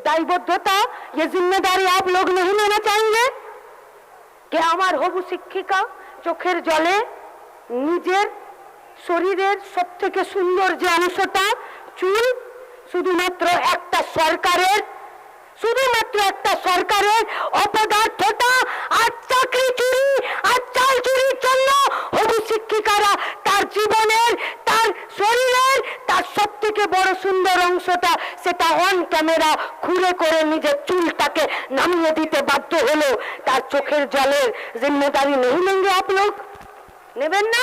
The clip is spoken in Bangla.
दायबद्धता ये जिम्मेदारी आप लोग नहीं लेना चाहेंगे কে আমার হবু শিক্ষিকা চোখের জলে নিজের শরীরের সব থেকে সুন্দর যে অংশটা চুল শুধুমাত্র একটা সরকারের থেকে বড় সুন্দর অংশটা সেটা অন ক্যামেরা খুঁড়ে করে নিজের চুলটাকে নামিয়ে দিতে বাধ্য হলো। তার চোখের জলের জিম্মেদারি নেই নেন আপলোক নেবেন না?